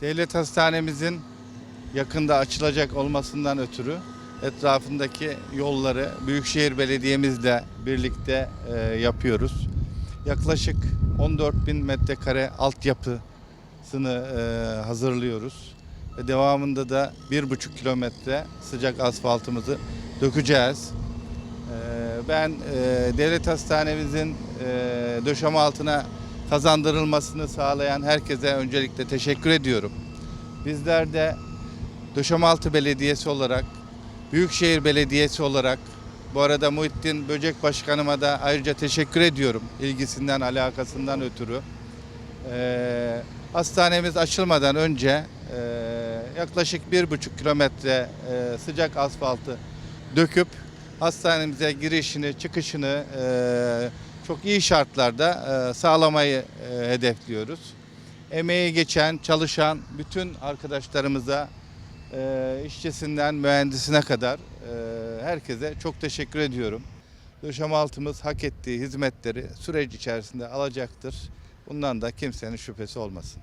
Devlet hastanemizin yakında açılacak olmasından ötürü etrafındaki yolları Büyükşehir Belediye'mizle birlikte e, yapıyoruz. Yaklaşık 14 bin metrekare altyapısını e, hazırlıyoruz. Ve devamında da 1,5 kilometre sıcak asfaltımızı dökeceğiz. E, ben e, devlet hastanemizin e, döşeme altına kazandırılmasını sağlayan herkese öncelikle teşekkür ediyorum. Bizler de Döşemealtı Belediyesi olarak, Büyükşehir Belediyesi olarak, bu arada Muhittin Böcek Başkanıma da ayrıca teşekkür ediyorum ilgisinden, alakasından ötürü. Ee, hastanemiz açılmadan önce e, yaklaşık bir buçuk kilometre e, sıcak asfaltı döküp hastanemize girişini, çıkışını e, çok iyi şartlarda e, sağlamayı e, hedefliyoruz. Emeği geçen, çalışan bütün arkadaşlarımıza e, işçisinden mühendisine kadar e, herkese çok teşekkür ediyorum. Döşemealtımız hak ettiği hizmetleri süreç içerisinde alacaktır. Bundan da kimsenin şüphesi olmasın.